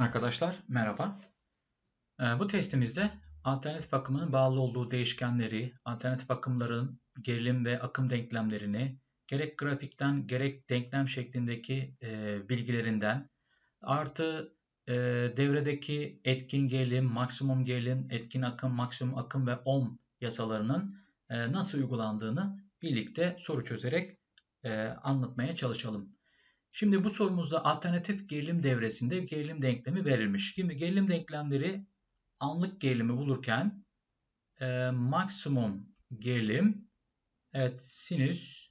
Arkadaşlar merhaba. Ee, bu testimizde alternatif akımının bağlı olduğu değişkenleri, alternatif akımların gerilim ve akım denklemlerini gerek grafikten gerek denklem şeklindeki e, bilgilerinden artı e, devredeki etkin gerilim, maksimum gerilim, etkin akım, maksimum akım ve ohm yasalarının e, nasıl uygulandığını birlikte soru çözerek anlatmaya çalışalım. Şimdi bu sorumuzda alternatif gerilim devresinde gerilim denklemi verilmiş. Şimdi gerilim denklemleri anlık gerilimi bulurken e, maksimum gerilim evet sinüs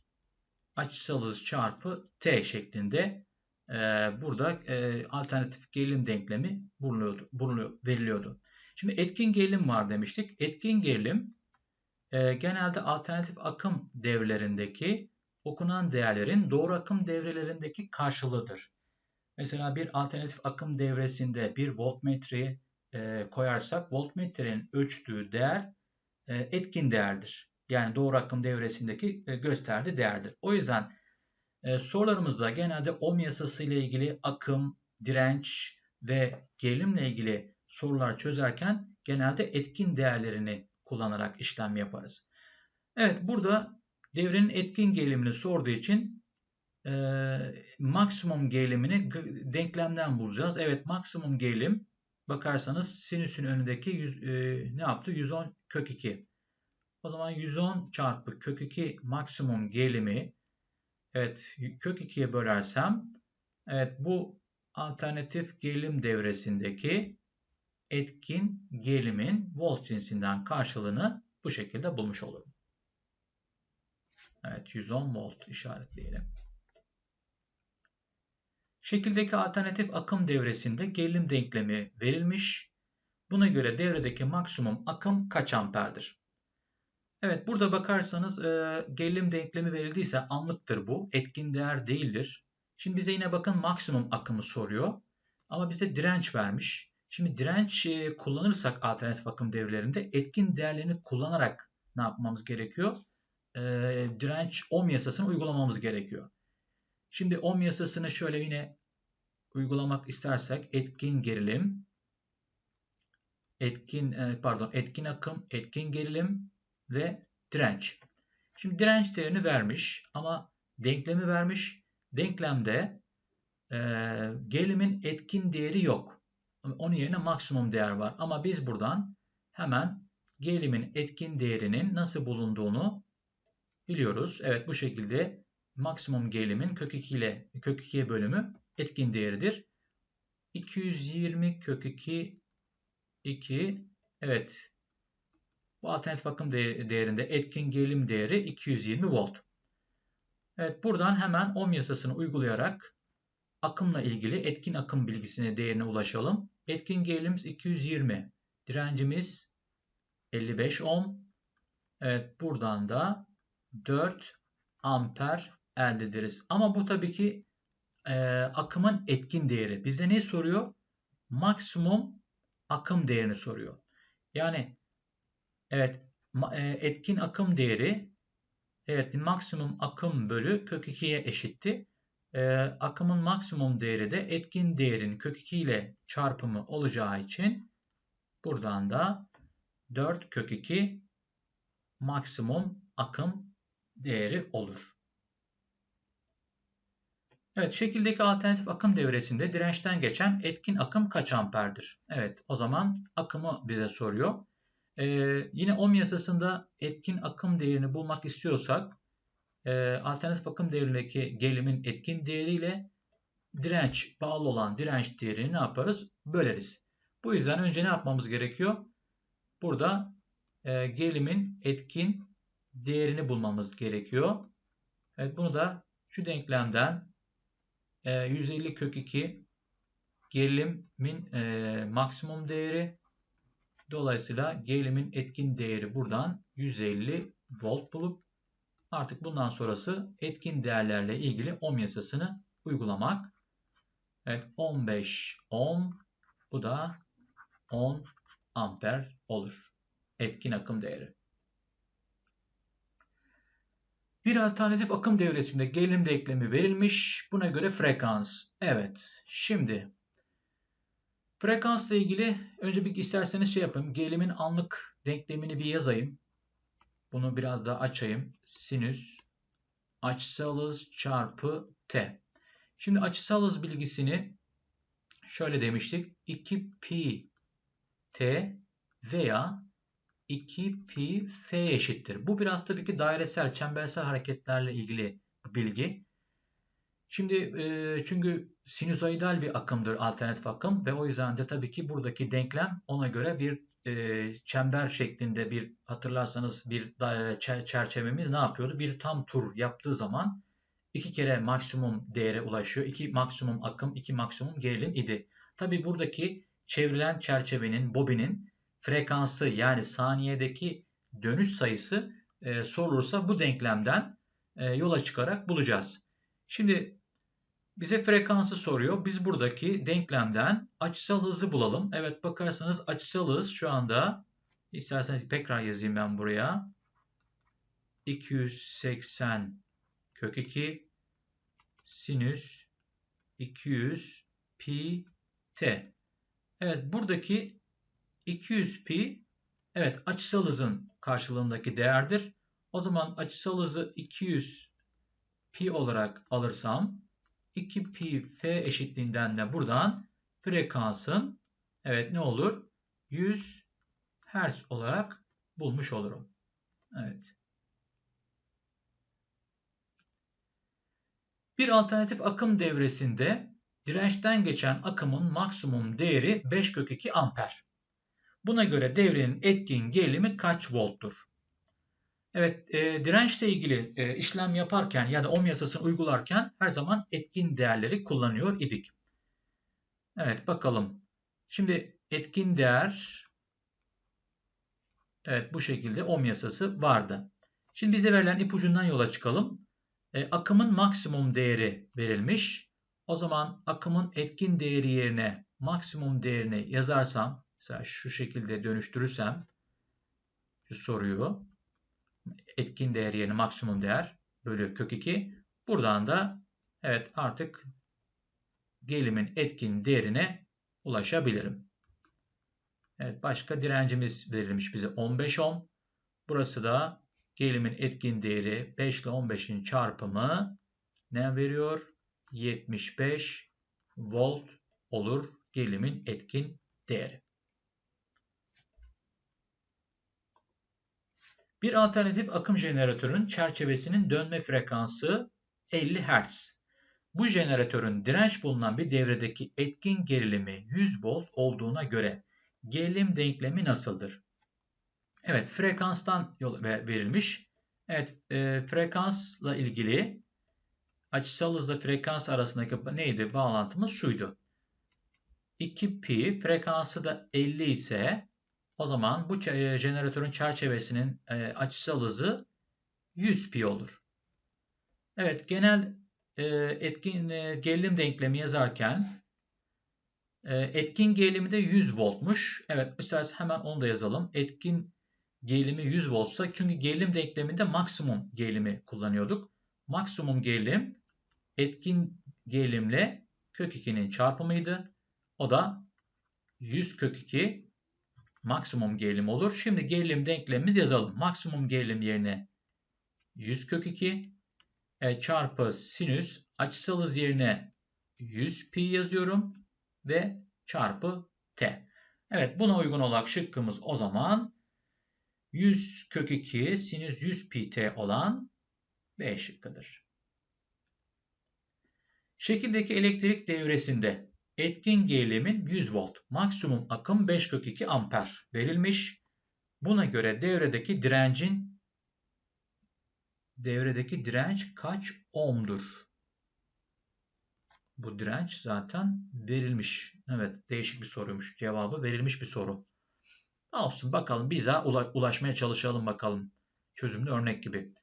açısal hız çarpı t şeklinde e, burada e, alternatif gerilim denklemi bulunuyordu, bulunuyor, veriliyordu. Şimdi etkin gerilim var demiştik. Etkin gerilim e, genelde alternatif akım devlerindeki okunan değerlerin doğru akım devrelerindeki karşılığıdır. Mesela bir alternatif akım devresinde bir voltmetreyi e, koyarsak voltmetrenin ölçtüğü değer e, etkin değerdir. Yani doğru akım devresindeki e, gösterdiği değerdir. O yüzden sorularımızda genelde ohm yasası ile ilgili akım, direnç ve gerilimle ilgili sorular çözerken genelde etkin değerlerini kullanarak işlem yaparız. Evet burada devrenin etkin gerilimini sorduğu için e, maksimum gerilimini denklemden bulacağız. Evet maksimum gerilim bakarsanız sinüsün önündeki 100, e, ne yaptı? 110 kök 2. O zaman 110 çarpı kök 2 maksimum gerilimi evet kök 2'ye bölersem evet bu alternatif gerilim devresindeki etkin gerilimin volt cinsinden karşılığını bu şekilde bulmuş olurum. Evet 110 volt işaretleyelim. Şekildeki alternatif akım devresinde gerilim denklemi verilmiş. Buna göre devredeki maksimum akım kaç amperdir? Evet burada bakarsanız e, gerilim denklemi verildiyse anlıktır bu. Etkin değer değildir. Şimdi bize yine bakın maksimum akımı soruyor. Ama bize direnç vermiş. Şimdi direnç e, kullanırsak alternatif akım devrelerinde etkin değerlerini kullanarak ne yapmamız gerekiyor? E, direnç ohm yasasını uygulamamız gerekiyor. Şimdi ohm yasasını şöyle yine uygulamak istersek etkin gerilim, etkin e, pardon etkin akım, etkin gerilim ve direnç. Şimdi direnç değerini vermiş ama denklemi vermiş. Denklemde e, gerilimin etkin değeri yok. Onun yerine maksimum değer var. Ama biz buradan hemen gerilimin etkin değerinin nasıl bulunduğunu biliyoruz. Evet bu şekilde maksimum gerilimin kök 2 ile kök 2'ye bölümü etkin değeridir. 220 kök 2 2 evet bu alternatif akım değerinde etkin gerilim değeri 220 volt. Evet buradan hemen ohm yasasını uygulayarak akımla ilgili etkin akım bilgisine değerine ulaşalım. Etkin gerilimimiz 220. Direncimiz 55 ohm. Evet buradan da 4 amper elde ederiz. Ama bu tabii ki e, akımın etkin değeri. Bize ne soruyor? Maksimum akım değerini soruyor. Yani evet e, etkin akım değeri evet maksimum akım bölü kök 2'ye eşitti. E, akımın maksimum değeri de etkin değerin kök 2 ile çarpımı olacağı için buradan da 4 kök 2 maksimum akım değeri olur. Evet, şekildeki alternatif akım devresinde dirençten geçen etkin akım kaç amperdir? Evet, o zaman akımı bize soruyor. Ee, yine ohm yasasında etkin akım değerini bulmak istiyorsak e, alternatif akım değerindeki gerilimin etkin değeriyle direnç bağlı olan direnç değerini ne yaparız? Böleriz. Bu yüzden önce ne yapmamız gerekiyor? Burada e, gerilimin etkin değerini bulmamız gerekiyor. Evet bunu da şu denklemden 150 e, kök 2 gerilimin e, maksimum değeri dolayısıyla gerilimin etkin değeri buradan 150 volt bulup artık bundan sonrası etkin değerlerle ilgili ohm yasasını uygulamak. Evet 15 ohm bu da 10 amper olur. Etkin akım değeri. Bir alternatif akım devresinde gerilim denklemi verilmiş. Buna göre frekans. Evet. Şimdi Frekansla ilgili önce bir isterseniz şey yapayım. Gerilimin anlık denklemini bir yazayım. Bunu biraz daha açayım. Sinüs açısal çarpı t. Şimdi açısal bilgisini şöyle demiştik. 2 pi t veya 2 pi f eşittir. Bu biraz tabii ki dairesel, çembersel hareketlerle ilgili bilgi. Şimdi e, çünkü sinüzoidal bir akımdır alternatif akım ve o yüzden de tabii ki buradaki denklem ona göre bir e, çember şeklinde bir hatırlarsanız bir çerçevemiz ne yapıyordu? Bir tam tur yaptığı zaman iki kere maksimum değere ulaşıyor. İki maksimum akım, iki maksimum gerilim idi. Tabii buradaki çevrilen çerçevenin, bobinin frekansı yani saniyedeki dönüş sayısı e, sorulursa bu denklemden e, yola çıkarak bulacağız. Şimdi bize frekansı soruyor. Biz buradaki denklemden açısal hızı bulalım. Evet bakarsanız açısal hız şu anda isterseniz tekrar yazayım ben buraya. 280 kök 2 sinüs 200 pi t. Evet buradaki 200 pi evet açısal hızın karşılığındaki değerdir. O zaman açısal hızı 200 pi olarak alırsam 2 pi f eşitliğinden de buradan frekansın evet ne olur? 100 Hz olarak bulmuş olurum. Evet. Bir alternatif akım devresinde dirençten geçen akımın maksimum değeri 5 kök 2 amper. Buna göre devrenin etkin gerilimi kaç volttur? Evet, e, dirençle ilgili e, işlem yaparken ya da ohm yasasını uygularken her zaman etkin değerleri kullanıyor idik. Evet, bakalım. Şimdi etkin değer evet bu şekilde ohm yasası vardı. Şimdi bize verilen ipucundan yola çıkalım. E, akımın maksimum değeri verilmiş. O zaman akımın etkin değeri yerine maksimum değerini yazarsam, mesela şu şekilde dönüştürürsem şu soruyu etkin değer yerine maksimum değer bölü kök 2. Buradan da evet artık gelimin etkin değerine ulaşabilirim. Evet başka direncimiz verilmiş bize 15 ohm. Burası da gelimin etkin değeri 5 ile 15'in çarpımı ne veriyor? 75 volt olur gelimin etkin değeri. Bir alternatif akım jeneratörün çerçevesinin dönme frekansı 50 Hz. Bu jeneratörün direnç bulunan bir devredeki etkin gerilimi 100 volt olduğuna göre gerilim denklemi nasıldır? Evet, frekanstan yol verilmiş. Evet, e, frekansla ilgili açısal hızla frekans arasındaki neydi? Bağlantımız şuydu. 2 pi frekansı da 50 ise o zaman bu e, jeneratörün çerçevesinin e, açısal hızı 100 pi olur. Evet genel e, etkin gerilim denklemi yazarken etkin gerilimi de 100 voltmuş. Evet isterseniz hemen onu da yazalım. Etkin gerilimi 100 voltsa çünkü gerilim denkleminde maksimum gerilimi kullanıyorduk. Maksimum gerilim etkin gerilimle kök 2'nin çarpımıydı. O da 100 kök 2 maksimum gerilim olur. Şimdi gerilim denklemimiz yazalım. Maksimum gerilim yerine 100 kök 2 e, çarpı sinüs açısal hız yerine 100 pi yazıyorum ve çarpı t. Evet buna uygun olarak şıkkımız o zaman 100 kök 2 sinüs 100 pi t olan B şıkkıdır. Şekildeki elektrik devresinde Etkin gerilimin 100 volt, maksimum akım 5 kök 2 amper verilmiş. Buna göre devredeki direncin devredeki direnç kaç ohm'dur? Bu direnç zaten verilmiş. Evet değişik bir soruymuş. Cevabı verilmiş bir soru. Olsun bakalım bize ulaşmaya çalışalım bakalım. Çözümlü örnek gibi.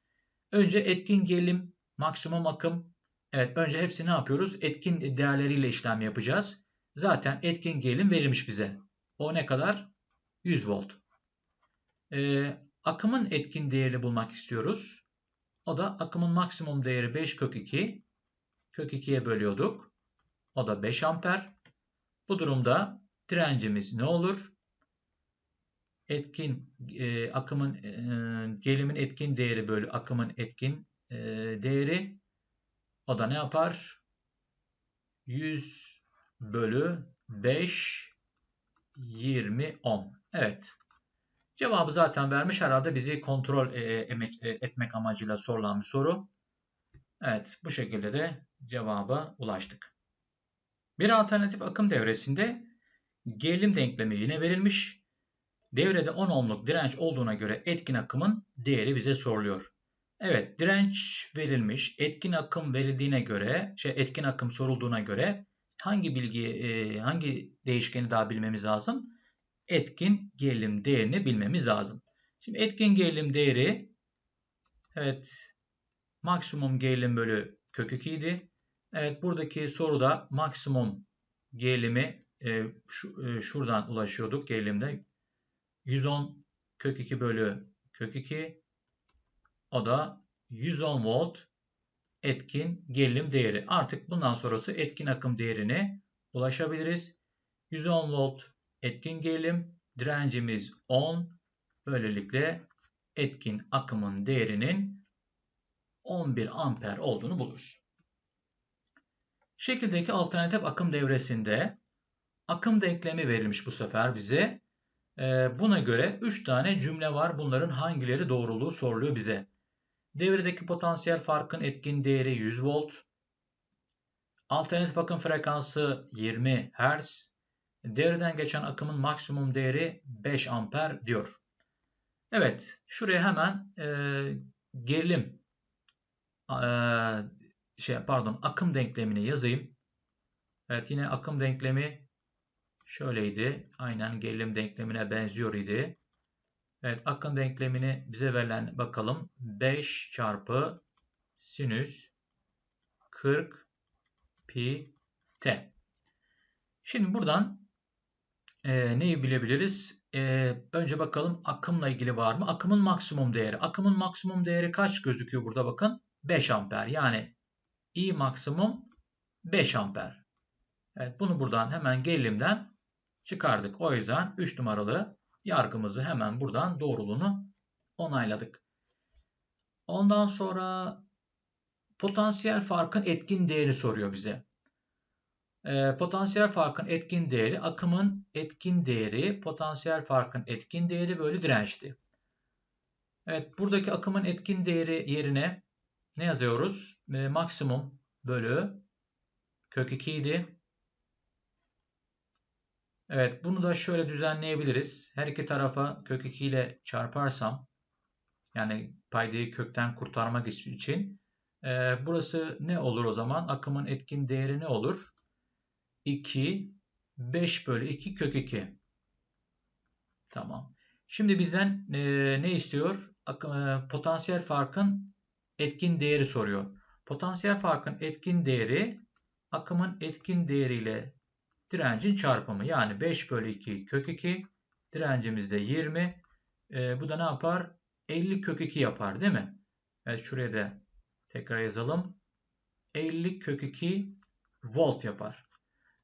Önce etkin gerilim, maksimum akım, Evet önce hepsini ne yapıyoruz? Etkin değerleriyle işlem yapacağız. Zaten etkin gerilim verilmiş bize. O ne kadar? 100 volt. Ee, akımın etkin değerini bulmak istiyoruz. O da akımın maksimum değeri 5 kök 2. Kök 2'ye bölüyorduk. O da 5 amper. Bu durumda direncimiz ne olur? Etkin e, akımın e, gelimin etkin değeri bölü akımın etkin e, değeri o da ne yapar? 100 bölü 5 20 10. Evet. Cevabı zaten vermiş. Herhalde bizi kontrol e, e, etmek amacıyla sorulan bir soru. Evet. Bu şekilde de cevaba ulaştık. Bir alternatif akım devresinde gerilim denklemi yine verilmiş. Devrede 10 ohmluk direnç olduğuna göre etkin akımın değeri bize soruluyor. Evet, direnç verilmiş. Etkin akım verildiğine göre, şey etkin akım sorulduğuna göre hangi bilgi, e, hangi değişkeni daha bilmemiz lazım? Etkin gerilim değerini bilmemiz lazım. Şimdi etkin gerilim değeri, evet, maksimum gerilim bölü kök 2 idi. Evet, buradaki soruda maksimum gerilimi e, şu, e, şuradan ulaşıyorduk gerilimde. 110 kök 2 bölü kök 2 o da 110 volt etkin gerilim değeri. Artık bundan sonrası etkin akım değerine ulaşabiliriz. 110 volt etkin gerilim, direncimiz 10. Böylelikle etkin akımın değerinin 11 amper olduğunu buluruz. Şekildeki alternatif akım devresinde akım denklemi verilmiş bu sefer bize. Ee, buna göre 3 tane cümle var. Bunların hangileri doğruluğu soruluyor bize. Devredeki potansiyel farkın etkin değeri 100 volt. Alternatif akım frekansı 20 Hz. Devreden geçen akımın maksimum değeri 5 amper diyor. Evet, şuraya hemen e, gerilim e, şey pardon akım denklemini yazayım. Evet yine akım denklemi şöyleydi. Aynen gerilim denklemine benziyor idi. Evet akım denklemini bize verilen bakalım. 5 çarpı sinüs 40 pi t. Şimdi buradan e, neyi bilebiliriz? E, önce bakalım akımla ilgili var mı? Akımın maksimum değeri. Akımın maksimum değeri kaç gözüküyor burada bakın? 5 amper. Yani I maksimum 5 amper. Evet bunu buradan hemen gerilimden çıkardık. O yüzden 3 numaralı yargımızı hemen buradan doğruluğunu onayladık. Ondan sonra potansiyel farkın etkin değerini soruyor bize. E, potansiyel farkın etkin değeri akımın etkin değeri potansiyel farkın etkin değeri bölü dirençti. Evet buradaki akımın etkin değeri yerine ne yazıyoruz? E, maksimum bölü kök 2 idi. Evet bunu da şöyle düzenleyebiliriz. Her iki tarafa kök 2 ile çarparsam yani paydayı kökten kurtarmak için e, burası ne olur o zaman? Akımın etkin değeri ne olur? 2 5 bölü 2 kök 2. Tamam. Şimdi bizden e, ne istiyor? Akım, e, potansiyel farkın etkin değeri soruyor. Potansiyel farkın etkin değeri akımın etkin değeriyle direncin çarpımı. Yani 5 bölü 2 kök 2. Direncimiz de 20. E, bu da ne yapar? 50 kök 2 yapar değil mi? Evet şuraya da tekrar yazalım. 50 kök 2 volt yapar.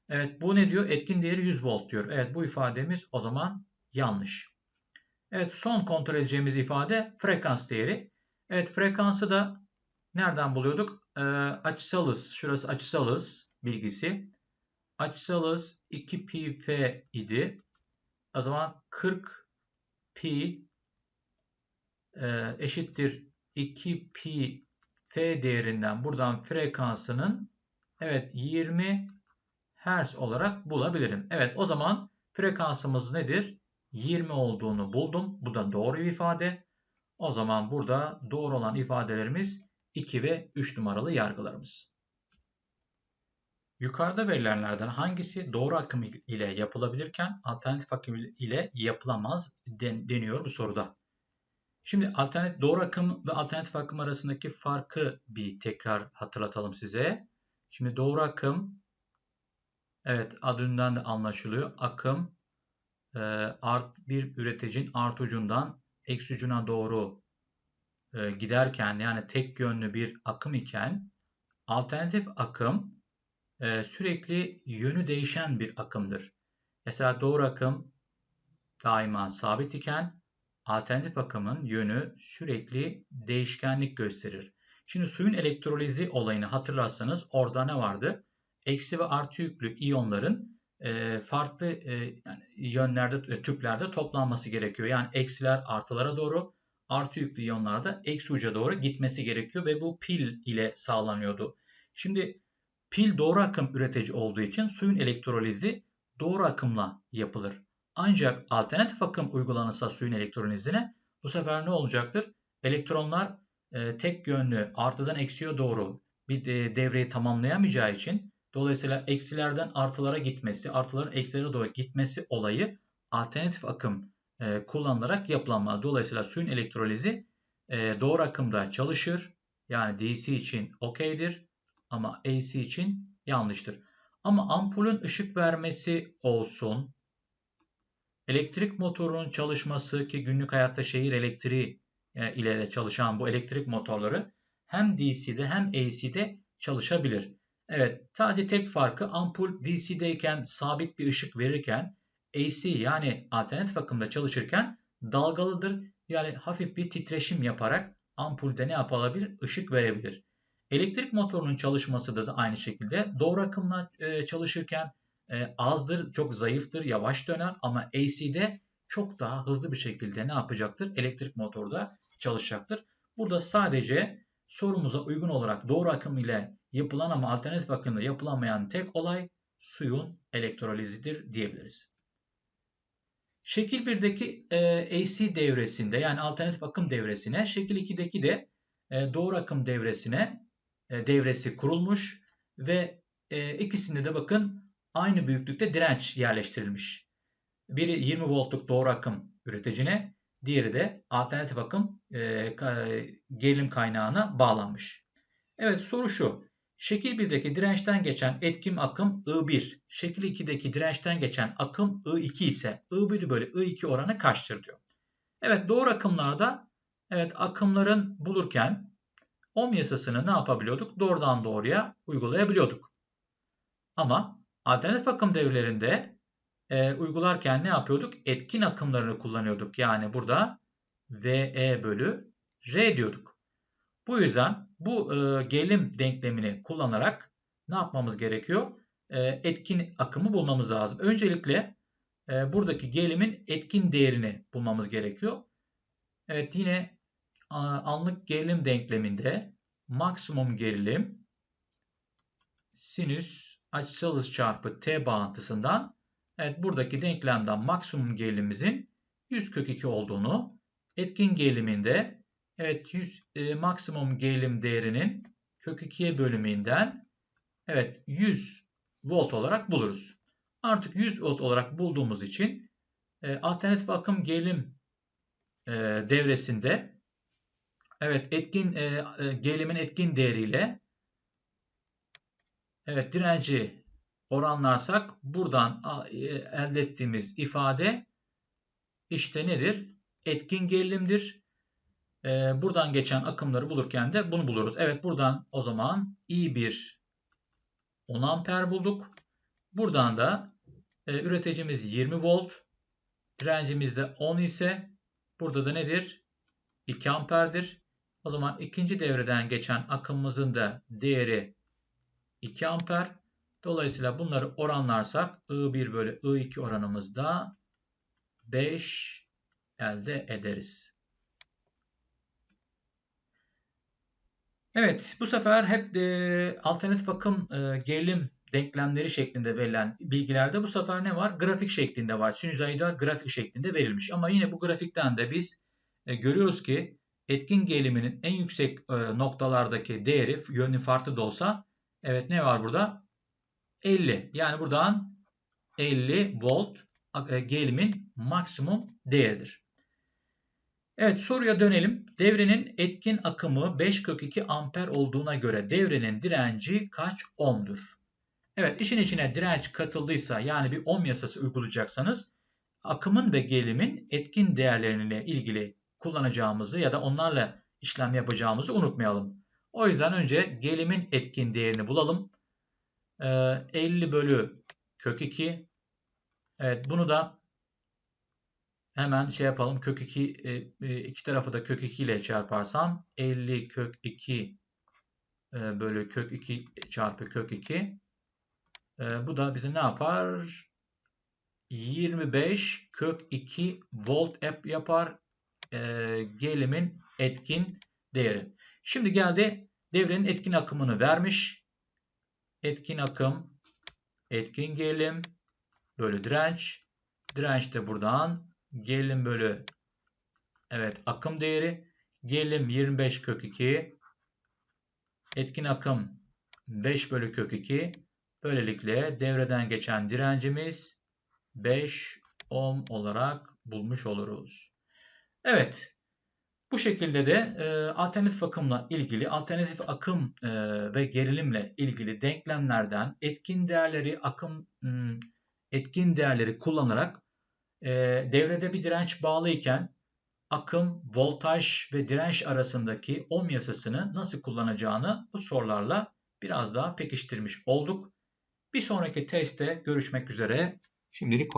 Evet bu ne diyor? Etkin değeri 100 volt diyor. Evet bu ifademiz o zaman yanlış. Evet son kontrol edeceğimiz ifade frekans değeri. Evet frekansı da nereden buluyorduk? Ee, açısalız. Şurası açısalız bilgisi. Açısalız 2 pi f idi. O zaman 40 pi e, eşittir 2 pi f değerinden buradan frekansının evet 20 Hz olarak bulabilirim. Evet o zaman frekansımız nedir? 20 olduğunu buldum. Bu da doğru bir ifade. O zaman burada doğru olan ifadelerimiz 2 ve 3 numaralı yargılarımız. Yukarıda verilenlerden hangisi doğru akım ile yapılabilirken alternatif akım ile yapılamaz deniyor bu soruda. Şimdi alternatif doğru akım ve alternatif akım arasındaki farkı bir tekrar hatırlatalım size. Şimdi doğru akım evet adından da anlaşılıyor. Akım e, art bir üreticinin art ucundan eksi ucuna doğru e, giderken yani tek yönlü bir akım iken alternatif akım e, sürekli yönü değişen bir akımdır. Mesela doğru akım daima sabit iken alternatif akımın yönü sürekli değişkenlik gösterir. Şimdi suyun elektrolizi olayını hatırlarsanız orada ne vardı? Eksi ve artı yüklü iyonların e, farklı e, yönlerde, tüplerde toplanması gerekiyor. Yani eksiler artılara doğru, artı yüklü iyonlar da eksi uca doğru gitmesi gerekiyor ve bu pil ile sağlanıyordu. Şimdi pil doğru akım üretici olduğu için suyun elektrolizi doğru akımla yapılır. Ancak alternatif akım uygulanırsa suyun elektrolizine bu sefer ne olacaktır? Elektronlar e, tek yönlü artıdan eksiye doğru bir de devreyi tamamlayamayacağı için dolayısıyla eksilerden artılara gitmesi, artıların eksilere doğru gitmesi olayı alternatif akım e, kullanılarak yapılanma. Dolayısıyla suyun elektrolizi e, doğru akımda çalışır. Yani DC için okeydir ama AC için yanlıştır. Ama ampulün ışık vermesi olsun, elektrik motorunun çalışması ki günlük hayatta şehir elektriği e, ile çalışan bu elektrik motorları hem DC'de hem AC'de çalışabilir. Evet, sadece tek farkı ampul DC'deyken sabit bir ışık verirken AC yani alternatif akımda çalışırken dalgalıdır. Yani hafif bir titreşim yaparak ampulde ne yapabilir? Işık verebilir. Elektrik motorunun çalışması da, da aynı şekilde doğru akımla e, çalışırken e, azdır, çok zayıftır, yavaş döner ama AC'de çok daha hızlı bir şekilde ne yapacaktır? Elektrik motoru da çalışacaktır. Burada sadece sorumuza uygun olarak doğru akım ile yapılan ama alternatif akımla yapılamayan tek olay suyun elektrolizidir diyebiliriz. Şekil 1'deki e, AC devresinde yani alternatif akım devresine, şekil 2'deki de e, doğru akım devresine devresi kurulmuş ve e, ikisinde de bakın aynı büyüklükte direnç yerleştirilmiş. Biri 20 voltluk doğru akım üreticine, diğeri de alternatif akım e, gerilim kaynağına bağlanmış. Evet soru şu. Şekil 1'deki dirençten geçen etkin akım I1, şekil 2'deki dirençten geçen akım I2 ise I1 bölü I2 oranı kaçtır diyor. Evet doğru akımlarda evet akımların bulurken ohm yasasını ne yapabiliyorduk? Doğrudan doğruya uygulayabiliyorduk. Ama alternatif akım devrelerinde e, uygularken ne yapıyorduk? Etkin akımlarını kullanıyorduk. Yani burada VE bölü R diyorduk. Bu yüzden bu e, gerilim denklemini kullanarak ne yapmamız gerekiyor? E, etkin akımı bulmamız lazım. Öncelikle e, buradaki gerilimin etkin değerini bulmamız gerekiyor. Evet yine anlık gerilim denkleminde maksimum gerilim sinüs açısal hız çarpı t bağıntısından evet buradaki denklemden maksimum gerilimimizin 100 kök 2 olduğunu etkin geriliminde evet 100 e, maksimum gerilim değerinin kök 2'ye bölümünden evet 100 volt olarak buluruz. Artık 100 volt olarak bulduğumuz için e, alternatif akım gerilim e, devresinde Evet etkin e, e, etkin değeriyle evet direnci oranlarsak buradan e, elde ettiğimiz ifade işte nedir? Etkin gerilimdir. E, buradan geçen akımları bulurken de bunu buluruz. Evet buradan o zaman I1 10 amper bulduk. Buradan da e, üreticimiz 20 volt. Direncimiz de 10 ise burada da nedir? 2 amperdir. O zaman ikinci devreden geçen akımımızın da değeri 2 amper. Dolayısıyla bunları oranlarsak I1 bölü I2 oranımızda 5 elde ederiz. Evet bu sefer hep e, alternatif akım e, gerilim denklemleri şeklinde verilen bilgilerde bu sefer ne var? Grafik şeklinde var. Sinüzoidal grafik şeklinde verilmiş. Ama yine bu grafikten de biz e, görüyoruz ki etkin geriliminin en yüksek e, noktalardaki değeri yönü farklı da olsa evet ne var burada? 50. Yani buradan 50 volt e, gerilimin maksimum değeridir. Evet soruya dönelim. Devrenin etkin akımı 5 kök 2 amper olduğuna göre devrenin direnci kaç ohm'dur? Evet işin içine direnç katıldıysa yani bir ohm yasası uygulayacaksanız akımın ve gerilimin etkin değerleriyle ilgili kullanacağımızı ya da onlarla işlem yapacağımızı unutmayalım. O yüzden önce gelimin etkin değerini bulalım. 50 ee, bölü kök 2 Evet bunu da hemen şey yapalım. Kök 2 e, e, iki tarafı da kök 2 ile çarparsam 50 kök 2 e, bölü kök 2 çarpı kök 2 e, bu da bize ne yapar? 25 kök 2 volt app yapar e, gelimin etkin değeri. Şimdi geldi devrenin etkin akımını vermiş. Etkin akım, etkin gerilim bölü direnç. Direnç de buradan gerilim bölü evet akım değeri. Gerilim 25 kök 2. Etkin akım 5 bölü kök 2. Böylelikle devreden geçen direncimiz 5 ohm olarak bulmuş oluruz. Evet. Bu şekilde de e, alternatif akımla ilgili, alternatif akım e, ve gerilimle ilgili denklemlerden etkin değerleri, akım hmm, etkin değerleri kullanarak e, devrede bir direnç bağlıyken akım, voltaj ve direnç arasındaki ohm yasasını nasıl kullanacağını bu sorularla biraz daha pekiştirmiş olduk. Bir sonraki testte görüşmek üzere. Şimdilik